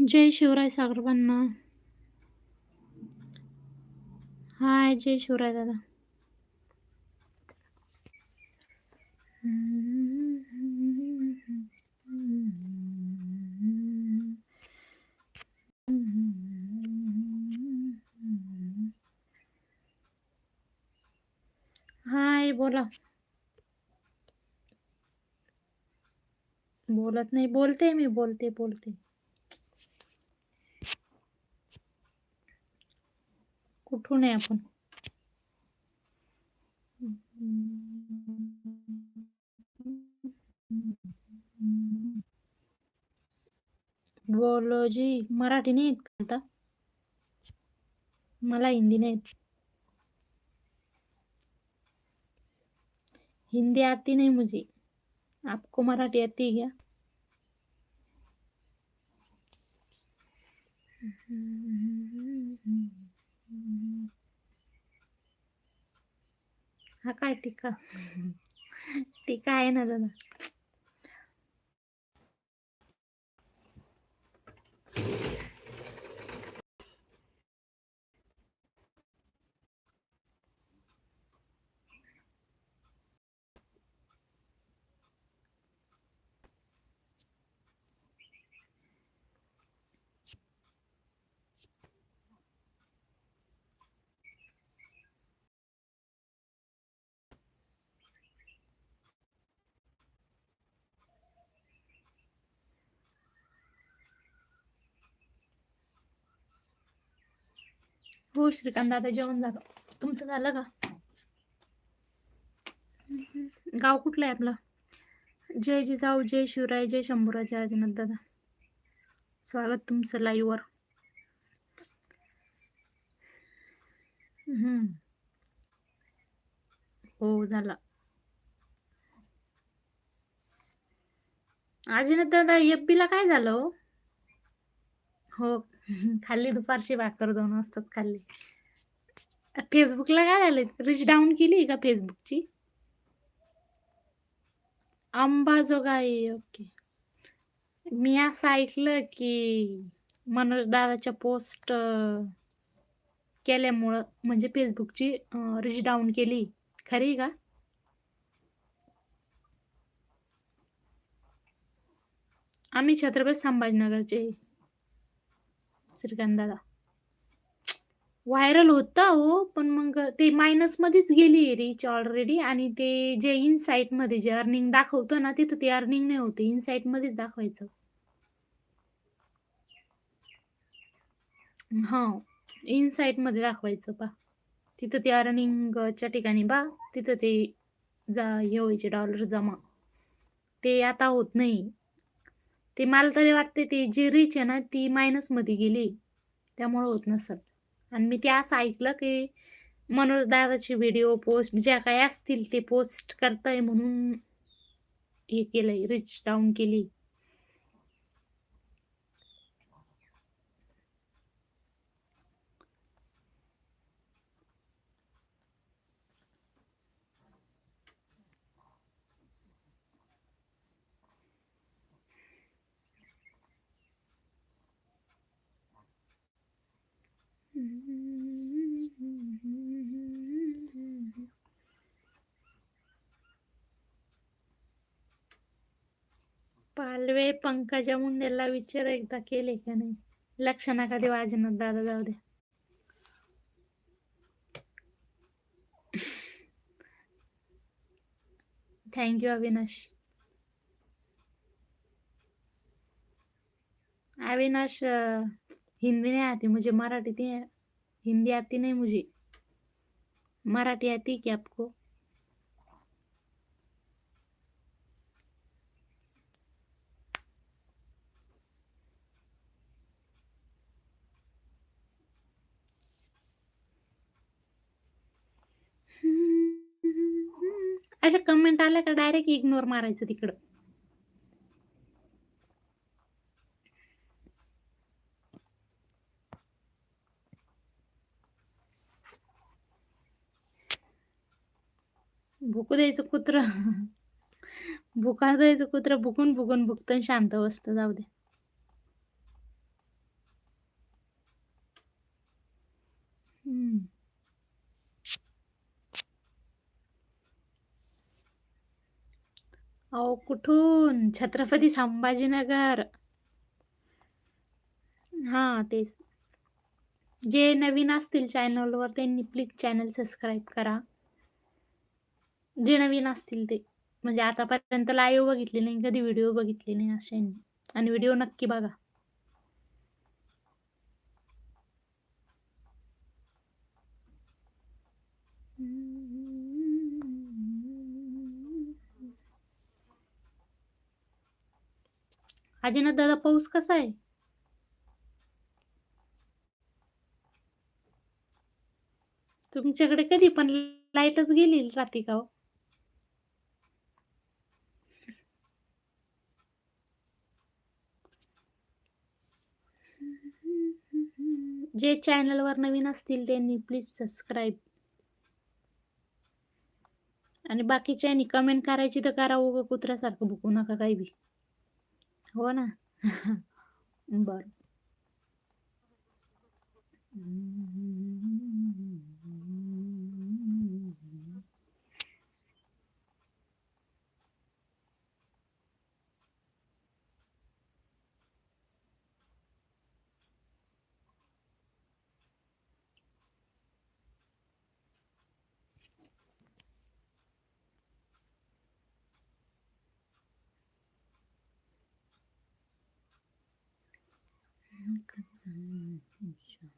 जय शिवराय सागरबांना. हाय जय शिवराय दादा. हाय बोला. बोलत नाही बोलते मी बोलते बोलते. आपण. बोलो जी मराठी नाही येत मला हिंदी नाही हिंदी आती नहीं मुझे. आपको मराठी आती है क्या? हा काय टीका? टीका आहे ना दादा हो श्रीकांत दादा जेवण झालं. तुमचं झालं का? गाव कुठलं आहे आपलं? जय जिजाऊ जय शिवराय जय शंभूराज अजनाथ दादा. स्वागत तुमचं लाईव्हवर हम्म. हो झाला. अजनाथ दादा एफ ला काय झालं हो? हो. खाल्ली दुपारची भाकर दोन वाजताच खाल्ली. फेसबुकला काय झालं रिच डाऊन केली का फेसबुकची? अंबाजोगाई ओके. मी असं ऐकलं की मनोज दादाच्या पोस्ट केल्यामुळं म्हणजे फेसबुकची रिच डाऊन केली. खरी का? आम्ही छत्रपती संभाजीनगरचे. श्रीगंधाला दादा व्हायरल होता हो पण मग ते मायनस मध्येच गेली रीच ऑलरेडी आणि ते जे इनसाईटमध्ये जे अर्निंग दाखवतं ना तिथं ते अर्निंग नाही होते. इनसाईट मध्येच दाखवायचं. हा इनसाईटमध्ये दाखवायचं पा तिथं ते अर्निंगच्या ठिकाणी बा तिथं ते जा हे व्हायचे डॉलर जमा. ते आता होत नाही. ते मला तरी वाटते ते जी रिच आहे ना ती मायनसमध्ये गेली. त्यामुळं होत नसेल. आणि मी ते असं ऐकलं की मनोज दादाचे व्हिडिओ पोस्ट ज्या काही असतील ते पोस्ट करताय म्हणून हे केलं रिच डाऊन केली. पालवे पंकजा मुंडेला विचार एकदा केले का नाही? लक्ष नका देऊ दादा जाऊ दे थँक्यू अविनाश. अविनाश हिंदी नहीं आती मुझे मराठी थी हिंदी आती नहीं मुझे. मराठी आती क्या आपको? अशा कमेंट आल्या का? डायरेक्ट इग्नोर मारायचं तिकडं. भुकू द्यायचं कुत्र. भुका द्यायचं कुत्र भुकून भुकून भुकतं शांत बसतं. जाऊ दे. अहो कुठून? छत्रपती संभाजीनगर. हा तेच. जे नवीन असतील चॅनलवर त्यांनी प्लीज चॅनल सबस्क्राईब करा. जे नवीन असतील ते. म्हणजे आतापर्यंत लाईव्ह बघितले नाही, कधी व्हिडिओ बघितले नाही अशांनी आणि व्हिडिओ नक्की बघा. अजिनाथ दादा पाऊस कसा आहे? तुमच्याकडे कधी पण लाईटच गेली रात्री का हो? जे चॅनलवर नवीन असतील त्यांनी प्लीज सबस्क्राईब. आणि बाकीच्यांनी कमेंट करायची तर करा, उगा कुत्र्यासारखं भुकू नका काही बी. हो ना. बरं. 可真不想